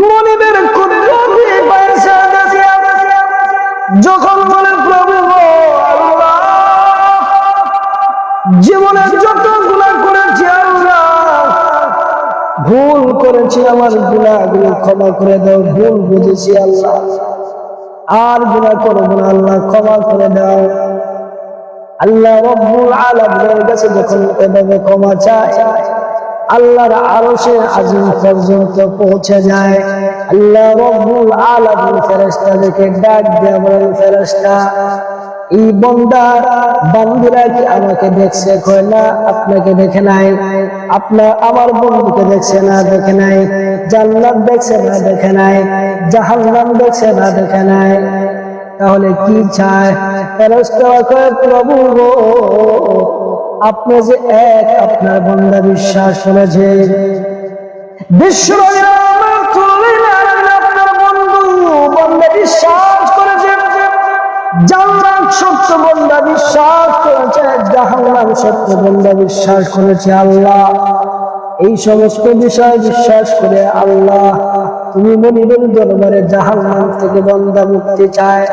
মনিবের যখন বলে, প্রভু জীবনে যত গুণা করেছি ভুল করেছি, আমার গুণাগুলো ক্ষমা করে দাও, ভুল বুঝেছি আল্লাহ। আর গুণা করব না, আল্লাহ, ক্ষমা করে দাও। আল্লাহ রব্বুল আলামিনের কাছে যখন এভাবে ক্ষমা চায় আল্লাহর আরশে আজিম পর্যন্ত পৌঁছে যায়। আল্লাহ রব্বুল আলামিন ফেরেশতাদেরকে ডাক দিয়ে বলেন, ফেরেশতা, এই বন্দা বান্দিরা কি আমাকে দেখছে? কয়, না, আপনাকে দেখে নাই। আপনার আমার বন্ধুকে দেখছে না, দেখে নাই। জান্নাত দেখছে না, দেখে নাই। জাহান্নাম দেখছে না, দেখে নাই। তাহলে কি চায়? ফেরেশতা কয়, প্রভু আপনি যে এক, আপনার বন্ধা বিশ্বাস বন্ধু, বন্ধা বিশ্বাস করেছে বিশ্বাস করেছে জাহান্নাম সত্য বন্ধা বিশ্বাস করেছে আল্লাহ। এই সমস্ত বিষয় বিশ্বাস করে আল্লাহ, তুমি মনিবের দরবারে জাহান্নাম থেকে বন্দা মুক্তি চায়।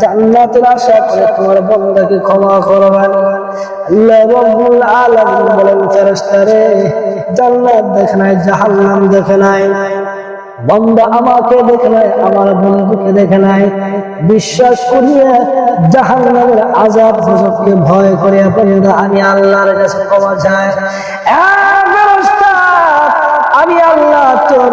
জান্নাতের আশা করে তোমার বন্দাকে ক্ষমা করবেন। দেখে নাই আমার দেখে নাই। বিশ্বাস করিয়া জাহান্নামের আজাব গজবকে ভয় করিয়া আমি আল্লাহর কাছে ক্ষমা চাই এ ফেরেশতা, আমি আল্লাহ তোর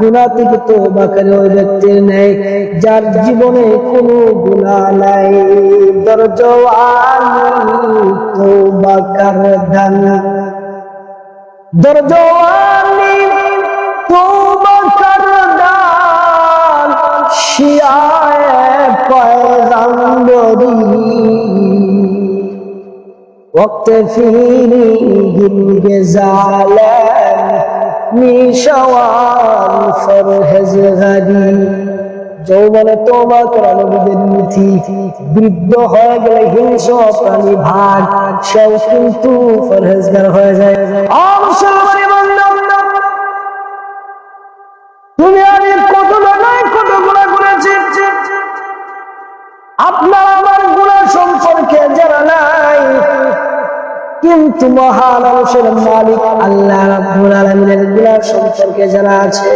গুনাহ থেকে তওবা করে ওই ব্যক্তির নেই যার জীবনে কোনো গুনাহ নাই দরজওয়ানি তওবা করদান দরজওয়ানি তওবা করদান শিয়ায়ে পয়গম্বরি وقت فيني جزالا নিশাওয়ান ফরহেজ গাদি। যৌবনে তোমা করানো নীতি। বৃদ্ধ হয়ে গেলে হিংস প্রাণী ভাগ। সেও কিন্তু ফরহেজগার হয়ে যায়। কিন্তু মহান অংশের মালিক আল্লাহ রাব্বুল আলামিনের গুণা সম্পর্কে জানা আছে।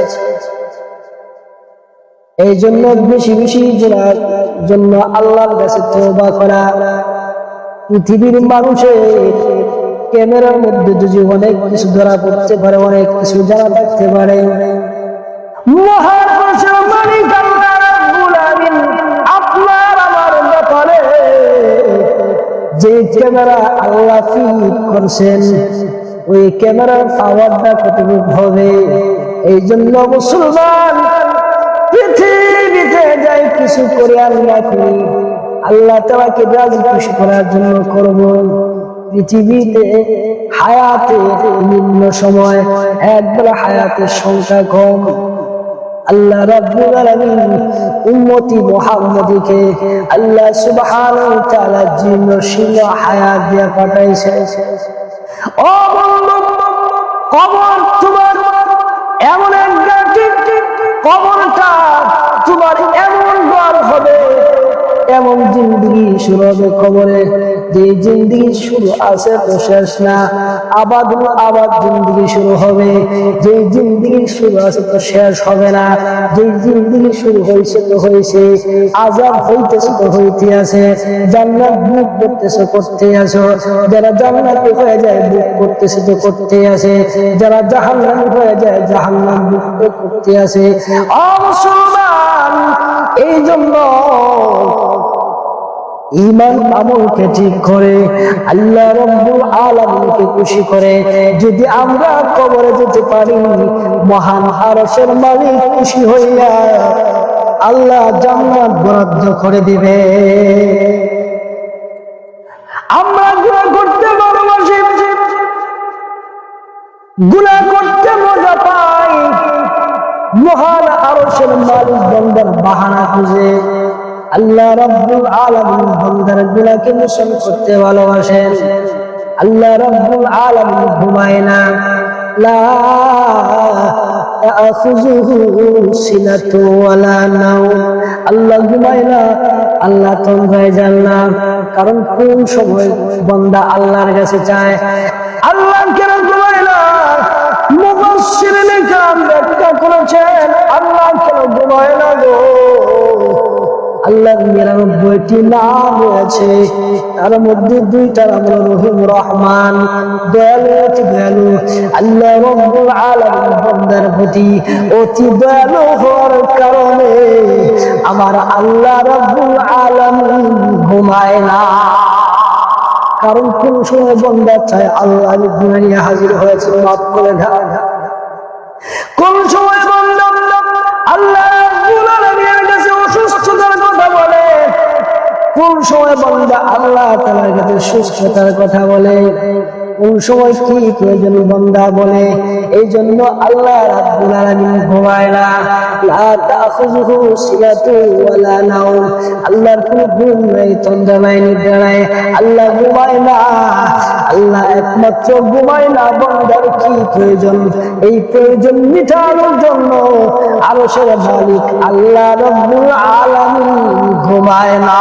এই জন্য বেশি বেশি গুণার জন্য আল্লাহর কাছে তওবা করা। পৃথিবীর মানুষের ক্যামেরার মধ্যে যদি অনেক কিছু ধরা পড়তে পারে, অনেক কিছু জানা থাকতে পারে। মহান যে ক্যামেরা আল্লাহ করছেন, ওই ক্যামেরার পাওয়ারটা কতটুকু হবে? এই জন্য মুসলমান পৃথিবীতে যাই কিছু করে আল্লাহ করি আল্লাহ তালাকে রাজি খুশি করার জন্য করব। পৃথিবীতে হায়াতে নিম্ন সময় একবার হায়াতের সংখ্যা কম। আল্লাহ রাব্বুল আলামিন উম্মতি মুহাম্মাদিকে আল্লাহ সুবহানাহু ওয়া তাআলা জীবন সিংহ হায়াত দিয়া পাঠাইছে। ও বন্ধু, কবর তোমার এমন এক জাতি কবরটা তোমার এমন ঘর হবে, এমন জিন্দগি শুরু হবে কবরে। যে জিন্দগি শুরু আছে তো শেষ না। আবাদ আবাদ জিন্দগি শুরু হবে। যে জিন্দগি শুরু আছে তো শেষ হবে না। যে জিন্দগি শুরু হয়েছে তো হয়েছে। আজাব হইতেছে তো হইতে আছে জান্নাত বুক করতেছে করতে আছো যারা জান্নাতি হয়ে যায়, বুক করতেছে তো করতে আছে যারা জাহান্নাম হয়ে যায়, জাহান্নাম বুক করতে আছে অমুসলমান এই জন্য ইমান আমলকে ঠিক করে, আল্লাহ রব্বুল আলামিনকে খুশি করে। যদি আমরা কবরে যেতে পারি, মহান আরশের মালিক খুশি হইয়া আল্লাহ জান্নাত বরাদ্দ করে দিবে। আমরা গুনাহ করতে ভালোবাসি, গুনাহ করতে মজা পাই। মহান আরশের মালিক বন্দার বাহানা খুঁজে। আল্লাহ রাব্বুল আলামিন বন্দার গুনাহকে মোচন করতে ভালোবাসেন। আল্লাহ রব্বুল আলামিন ঘুমায় না। লা তাআখুযুহু সিনাতু ওয়ালা আল্লাহ ঘুমায় না, আল্লাহ তন্দ্রায় যান না। কারণ কোন সময় বন্দা আল্লাহর কাছে চায়? আল্লাহ কেন ঘুমায় না? মুফাসসিরিনে কাম ব্যাখ্যা করেছেন, আল্লাহ কেন ঘুমায় না গো? আল্লাহর নিরানব্বইটি নাম রয়েছে। তার মধ্যে দুইটা নাম হলো রহিম রহমান। আল্লাহ রব্বুল আলামিন বান্দার প্রতি অতি দয়ালু হওয়ার কারণে আমার আল্লাহ রব্বুল আলামিন ঘুমায় না। কারণ কোন সময় বন্দা চায় আল্লাহ আমি গুনাহ নিয়ে হাজির হয়েছে, মাফ করে কোন কোন সময় বন্দা আল্লাহ তালার কাছে সুস্থতার কথা বলে? কোন সময় কি প্রয়োজন বন্দা বলে। এই জন্য আল্লাহ রাব্বুল আলামিন ঘুমায় না। লা তাখুযুহু সিনাতু ওয়ালা নাওম। আল্লাহর কোনো ঘুম নাই, তন্দ্রা নাই। আল্লাহ ঘুমায় না। আল্লাহ একমাত্র ঘুমায় না, বন্দার কি প্রয়োজন? এই প্রয়োজন মিটানোর জন্য আরশের মালিক আল্লাহ রব্বুল আলামিন ঘুমায় না।